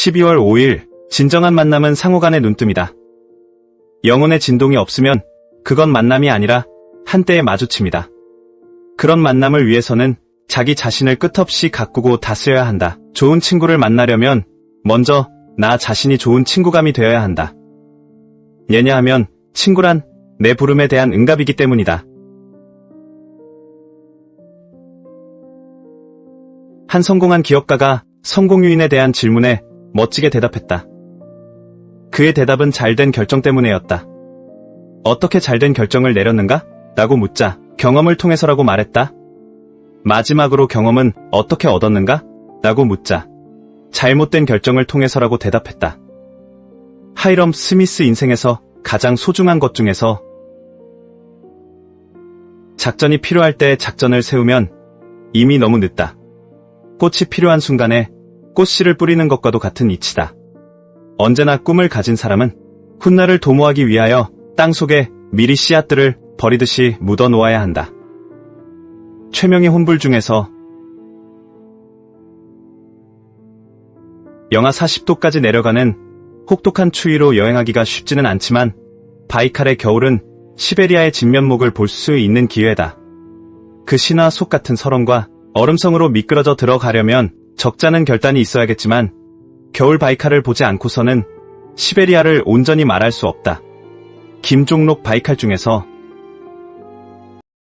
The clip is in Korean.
12월 5일, 진정한 만남은 상호 간의 눈뜸이다. 영혼의 진동이 없으면 그건 만남이 아니라 한때의 마주침이다. 그런 만남을 위해서는 자기 자신을 끝없이 가꾸고 다스려야 한다. 좋은 친구를 만나려면 먼저 나 자신이 좋은 친구감이 되어야 한다. 왜냐하면 친구란 내 부름에 대한 응답이기 때문이다. 한 성공한 기업가가 성공 요인에 대한 질문에 멋지게 대답했다. 그의 대답은 잘된 결정 때문에였다. 어떻게 잘된 결정을 내렸는가? 라고 묻자 경험을 통해서라고 말했다. 마지막으로 경험은 어떻게 얻었는가? 라고 묻자 잘못된 결정을 통해서라고 대답했다. 하이럼 스미스 인생에서 가장 소중한 것 중에서 작전이 필요할 때 작전을 세우면 이미 너무 늦다. 꽃이 필요한 순간에 꽃씨를 뿌리는 것과도 같은 이치다. 언제나 꿈을 가진 사람은 훗날을 도모하기 위하여 땅 속에 미리 씨앗들을 버리듯이 묻어 놓아야 한다. 최명의 혼불 중에서 영하 40도까지 내려가는 혹독한 추위로 여행하기가 쉽지는 않지만 바이칼의 겨울은 시베리아의 진면목을 볼 수 있는 기회다. 그 신화 속 같은 설원과 얼음성으로 미끄러져 들어가려면 적잖은 결단이 있어야겠지만 겨울 바이칼을 보지 않고서는 시베리아를 온전히 말할 수 없다. 김종록 바이칼 중에서